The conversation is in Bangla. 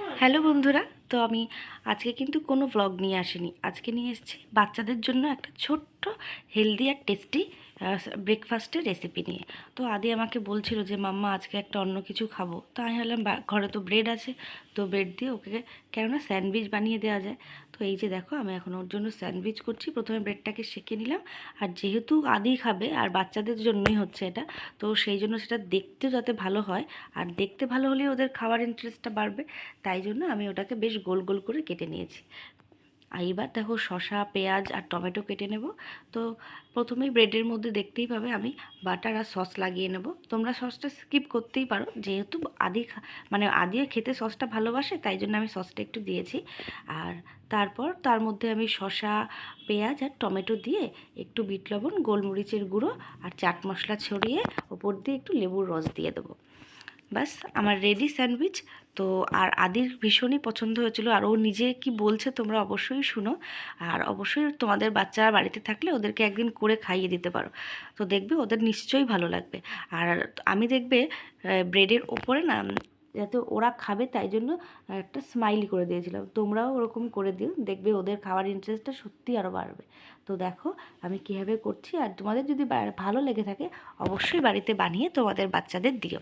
Huh. হ্যালো বন্ধুরা, তো আমি আজকে কিন্তু কোনো ভ্লগ নিয়ে আসিনি। আজকে নিয়ে এসেছি বাচ্চাদের জন্য একটা ছোট্ট হেলদি আর টেস্টি ব্রেকফাস্টের রেসিপি নিয়ে। তো আদি আমাকে বলছিল যে, মাম্মা, আজকে একটা অন্য কিছু খাব। তো আমি ভাবলাম ঘরে তো ব্রেড আছে, তো ব্রেড দিয়ে ওকে কেননা স্যান্ডউইচ বানিয়ে দেওয়া যায়। তো এই যে দেখো, আমি এখন ওর জন্য স্যান্ডউইচ করছি। প্রথমে ব্রেডটাকে সেঁকে নিলাম। আর যেহেতু আদি খাবে, আর বাচ্চাদের জন্যই হচ্ছে এটা, তো সেই জন্য সেটা দেখতেও যাতে ভালো হয়। আর দেখতে ভালো হলে ওদের খাওয়ার ইন্টারেস্টটা বাড়বে। তাই জন্য আমি ওটাকে বেশ গোল গোল করে কেটে নিয়েছি। আর এবার দেখো শসা, পেঁয়াজ আর টমেটো কেটে নেব। তো প্রথমেই ব্রেডের মধ্যে দেখতেই পাবে আমি বাটার আর সস লাগিয়ে নেব। তোমরা সসটা স্কিপ করতেই পারো, যেহেতু আদি মানে আদিও খেতে সসটা ভালোবাসে, তাই জন্য আমি সসটা একটু দিয়েছি। আর তারপর তার মধ্যে আমি শসা, পেঁয়াজ আর টমেটো দিয়ে একটু বিট লবণ, গোলমরিচের গুঁড়ো আর চাট মশলা ছড়িয়ে ওপর দিয়ে একটু লেবুর রস দিয়ে দেবো। ব্যাস আমার রেডি স্যান্ডউইচ তো আর আদির ভীষণই পছন্দ হয়েছিল। আর ও নিজে কি বলছে তোমরা অবশ্যই শুনো। আর অবশ্যই তোমাদের বাচ্চারা বাড়িতে থাকলে ওদেরকে একদিন করে খাইয়ে দিতে পারো। তো দেখবে ওদের নিশ্চয়ই ভালো লাগবে। আর আমি দেখবে ব্রেডের ওপরে না, যাতে ওরা খাবে তাই জন্য একটা স্মাইলি করে দিয়েছিলাম। তোমরাও ওরকম করে দিও, দেখবে ওদের খাওয়ার ইন্টারেস্টটা সত্যি আরও বাড়বে। তো দেখো, আমি কীভাবে করছি। আর তোমাদের যদি ভালো লেগে থাকে, অবশ্যই বাড়িতে বানিয়ে তোমাদের বাচ্চাদের দিও।